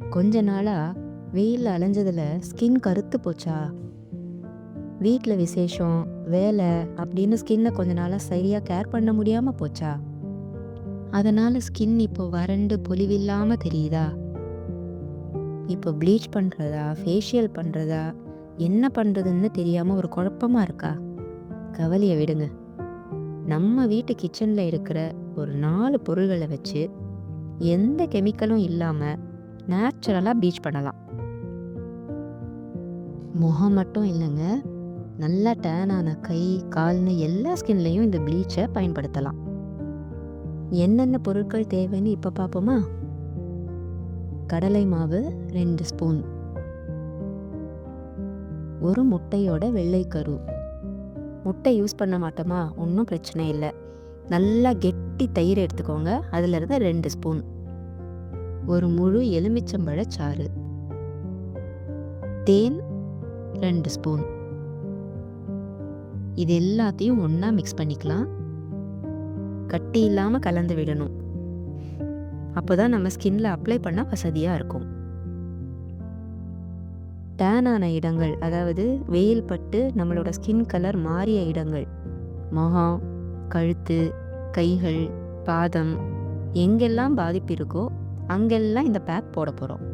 கொஞ்ச நாளாக வெயிலில் அலைஞ்சதில் ஸ்கின் கருத்து போச்சா? வீட்டில் விசேஷம் வேலை அப்படின்னு ஸ்கின்னை கொஞ்ச நாளாக சரியாக கேர் பண்ண முடியாமல் போச்சா? அதனால் ஸ்கின் இப்போ வறண்டு பொலிவில்லாமல் தெரியுதா? இப்போ ப்ளீச் பண்ணுறதா ஃபேஷியல் பண்ணுறதா என்ன பண்ணுறதுன்னு தெரியாமல் ஒரு குழப்பமா இருக்கா? கவலையை விடுங்க. நம்ம வீட்டு கிச்சனில் இருக்கிற ஒரு நாலு பொருள்களை வச்சு எந்த கெமிக்கலும் இல்லாமல் நேச்சுரலாக ப்ளீச் பண்ணலாம். முகம் மட்டும் இல்லைங்க. நல்லா டேன் ஆன கை கால்னு எல்லா ஸ்கின்லேயும் இந்த ப்ளீச்சை பயன்படுத்தலாம். என்னென்ன பொருட்கள் தேவைன்னு இப்போ பார்ப்போமா கடலை மாவு ரெண்டு ஸ்பூன். ஒரு முட்டையோட வெள்ளைக்கரு முட்டை யூஸ் பண்ண மாட்டோமா? ஒன்றும் பிரச்சனை இல்லை. நல்லா கெட்டி தயிர் எடுத்துக்கோங்க. அதில் இருந்து ரெண்டு ஸ்பூன். ஒரு முழு எலுமிச்சம்பழ சாறு. தேன் ரெண்டு ஸ்பூன். இது எல்லாத்தையும் ஒன்றா மிக்ஸ் பண்ணிக்கலாம். கட்டி இல்லாமல் கலந்து விடணும். அப்போ தான் நம்ம ஸ்கின்ல அப்ளை பண்ண வசதியாக இருக்கும். டேன் ஆன இடங்கள் அதாவது வெயில் பட்டு நம்மளோட ஸ்கின் கலர் மாறிய இடங்கள். முகம் கழுத்து கைகள் பாதம் எங்கெல்லாம் பாதிப்பு இருக்கோ அங்கெல்லாம் இந்த பேக் போட போகிறோம்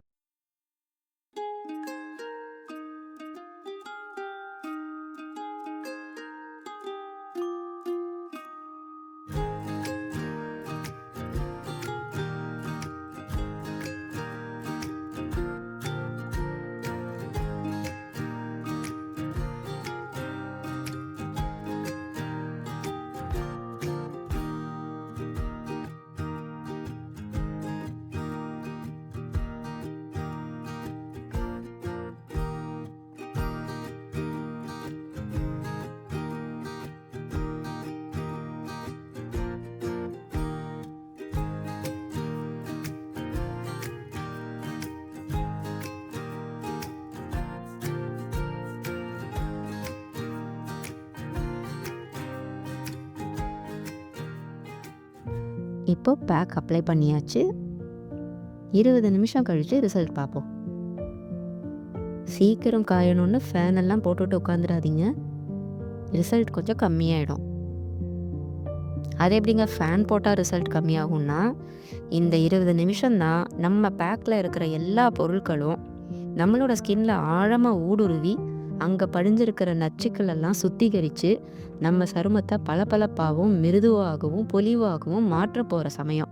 இப்போ பேக் அப்ளை பண்ணியாச்சு. இருபது நிமிஷம் கழித்து ரிசல்ட் பார்ப்போம். சீக்கிரம் காயணும்னு ஃபேன் எல்லாம் போட்டுட்டு உட்காந்துடாதீங்க ரிசல்ட் கொஞ்சம் கம்மியாயிடும். அது எப்படிங்க? ஃபேன் போட்டால் ரிசல்ட் கம்மியாகும்னா இந்த இருபது நிமிஷம்தான் நம்ம பேக்கில் இருக்கிற எல்லா பொருட்களும் நம்மளோட ஸ்கின்ல ஆழமாக ஊடுருவி அங்கே படிஞ்சிருக்கிற நச்சுக்கள் எல்லாம் சுத்திகரித்து நம்ம சருமத்தை பளபளப்பாகவும் மிருதுவாகவும் பொலிவாகவும் மாற்ற போகிற சமயம்.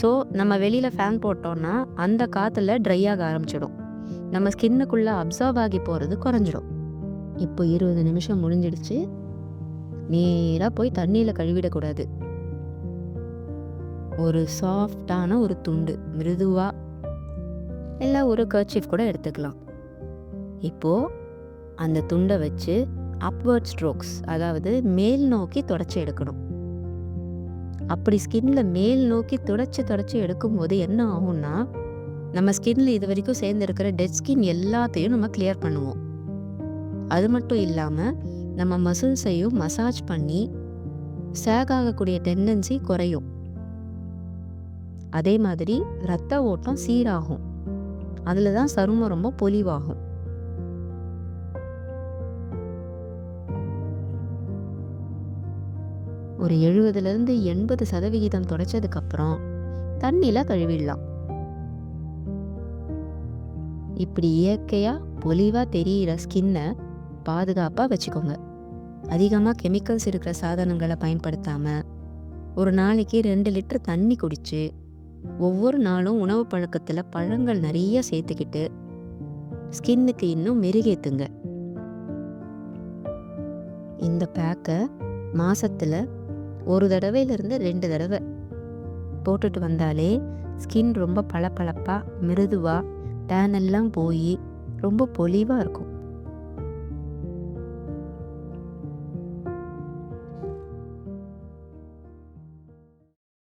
ஸோ நம்ம வெளியில் ஃபேன் போட்டோம்னா அந்த காற்றுல ட்ரை ஆக ஆரம்பிச்சிடும். நம்ம ஸ்கின்னுக்குள்ளே அப்சர்வ் ஆகி போகிறது குறைஞ்சிடும் இப்போ இருபது நிமிஷம் முடிஞ்சிடுச்சு. நேராக போய் தண்ணியில் கழுவிடக்கூடாது. ஒரு சாஃப்டான ஒரு துண்டு மிருதுவாக இல்லை ஒரு கர்ச்சீஃப் கூட எடுத்துக்கலாம். இப்போது அந்த துண்டை வச்சு அப்வர்ட் ஸ்ட்ரோக்ஸ் அதாவது மேல் நோக்கி தொடச்சி எடுக்கணும். அப்படி ஸ்கின்ல மேல் நோக்கி துடைச்சி துடைச்சி எடுக்கும்போது என்ன ஆகும்னா நம்ம ஸ்கின்ல இது வரைக்கும் சேர்ந்துருக்கிற டெட் ஸ்கின் எல்லாத்தையும் நம்ம கிளியர் பண்ணுவோம். அது மட்டும் இல்லாமல் நம்ம மசில்ஸையும் மசாஜ் பண்ணி சேக் ஆகக்கூடிய டெண்டன்சி குறையும். அதே மாதிரி ரத்த ஓட்டம் சீராகும். அதில் தான் சருமம் ரொம்ப பொலிவாகும். ஒரு எழுபதுலேருந்து எண்பது சதவிகிதம் தொடச்சதுக்கப்புறம் தண்ணியில் கழுவிடலாம். இப்படி இயற்கையாக பொலிவாக தெரிகிற ஸ்கின்னை பாதுகாப்பாக வச்சுக்கோங்க. அதிகமாக கெமிக்கல்ஸ் இருக்கிற சாதனங்களை பயன்படுத்தாமல் ஒரு நாளைக்கு ரெண்டு லிட்டர் தண்ணி குடித்து ஒவ்வொரு நாளும் உணவு பழக்கத்தில் பழங்கள் நிறைய சேர்த்துக்கிட்டு ஸ்கின்னுக்கு இன்னும் மெருகேத்துங்க. இந்த பேக்கை மாசத்துல ஒரு தடவையிலிருந்து ரெண்டு தடவை. போட்டுட்டு வந்தாலே ஸ்கின் ரொம்ப பளபளப்பாக மிருதுவாக டேன் எல்லாம் போய் ரொம்ப பொலிவாக இருக்கும்.